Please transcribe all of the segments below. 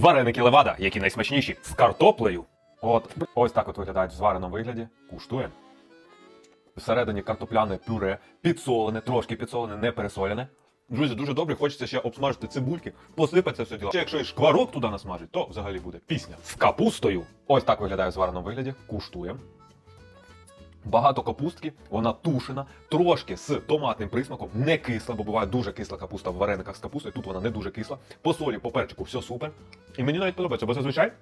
Вареники левада, які найсмачніші, з картоплею. От ось так от виглядають в звареному вигляді. Куштуємо. Всередині картопляне пюре, підсолене, трошки підсолене, не пересолене. Друзі, дуже добре, хочеться ще обсмажити цибульки, посипати це все діло. Ще якщо і шкварок туди насмажить, то взагалі буде пісня. З капустою. Ось так виглядає в звареному вигляді. Куштуємо. Багато капустки, вона тушена, трошки з томатним присмаком, не кисла, бо буває дуже кисла капуста в варениках з капустою. Тут вона не дуже кисла. По солі, по перчику, все супер. І мені навіть подобається, бо зазвичай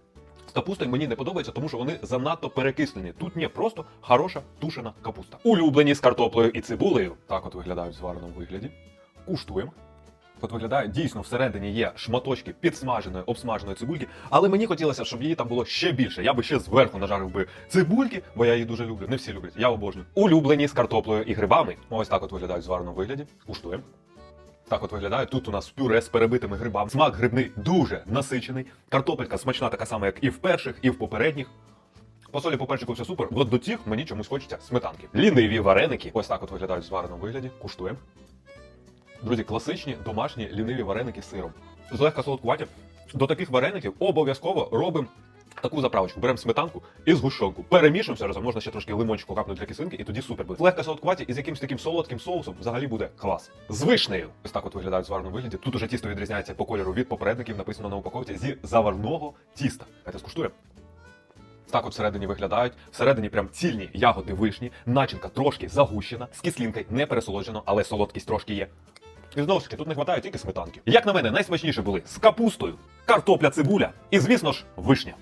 з капустою мені не подобається, тому що вони занадто перекислені. Тут ні, просто хороша тушена капуста. Улюблені з картоплею і цибулею. Так от виглядають в звареному вигляді. Куштуємо. От виглядає дійсно всередині є шматочки підсмаженої, обсмаженої цибульки, але мені хотілося, щоб її там було ще більше. Я би ще зверху нажарив би цибульки, бо я її дуже люблю. Не всі люблять, я обожнюю. Улюблені з картоплею і грибами. Ось так от виглядають в звареному вигляді. Куштуємо. Так от виглядає. Тут у нас пюре з перебитими грибами. Смак грибний дуже насичений. Картопелька смачна така сама, як і в перших, і в попередніх. По солі по перчику все супер. От до цих мені чомусь хочеться сметанки. Ліниві вареники. Ось так от виглядають в звареному вигляді. Куштуємо. Друзі, класичні домашні ліниві вареники з сиром. Злегка солодкуваті. До таких вареників обов'язково робимо таку заправочку. Беремо сметанку і згущенку. Перемішуємо все разом. Можна ще трошки лимончику капнути для кисинки, і тоді супер буде. Легка солодкуваті і з якимось таким солодким соусом взагалі буде клас. З вишнею. Ось так от виглядають в зварному вигляді. Тут уже тісто відрізняється по кольору від попередників, написано на упаковці зі заварного тіста. Давайте скуштуємо. Так от всередині виглядають. Всередині прям цільні ягоди вишні, начинка трошки загущена, з кислинкою не пересолоджено, але солодкість трошки є. І знову ж таки, тут не вистачає тільки сметанки. Як на мене, найсмачніше були з капустою, картопля, цибуля і, звісно ж, вишня.